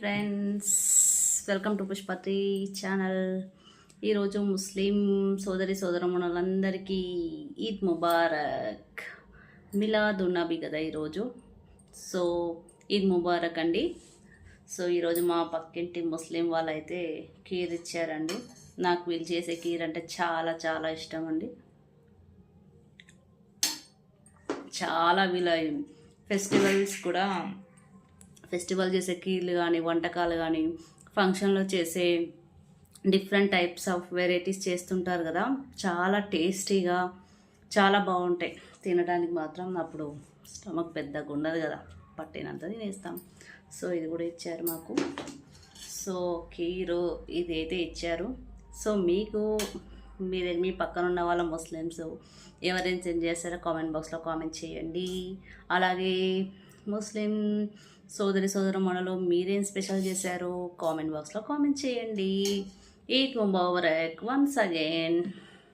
Friends welcome to Pushpathi channel ఈరోజు ముస్లిం సోదరి సోదరములందరికీ ఈద్ ముబారక్. మిలాద్ ఉన్నబి కదా ఈరోజు. సో ఈద్ ముబారక్ అండి. సో ఈరోజు మా పక్కింటి ముస్లిం వాళ్ళైతే కీర్ ఇచ్చారండి. నాకు వీళ్ళు చేసే కీర్ అంటే చాలా చాలా ఇష్టం అండి. చాలా వీళ్ళ ఫెస్టివల్స్ కూడా ఫెస్టివల్ చేసే కీర్లు కానీ వంటకాలు కానీ ఫంక్షన్లో చేసే డిఫరెంట్ టైప్స్ ఆఫ్ వెరైటీస్ చేస్తుంటారు కదా. చాలా టేస్టీగా చాలా బాగుంటాయి. తినడానికి మాత్రం అప్పుడు స్టమక్ పెద్దగా ఉండదు కదా. పట్టినంత తినేస్తాం. సో ఇది కూడా ఇచ్చారు మాకు. సో కీరు ఇదైతే ఇచ్చారు. సో మీకు మీరు మీ పక్కన ఉన్న వాళ్ళ ముస్లిమ్స్ ఎవరైనా సెండ్ చేస్తారో కామెంట్ బాక్స్లో కామెంట్ చేయండి. అలాగే ముస్లిం సోదరి సోదరు మనలో మీరేం స్పెషల్ చేశారు? కామెంట్ బాక్స్లో కామెంట్ చేయండి. Eid Mubarak once again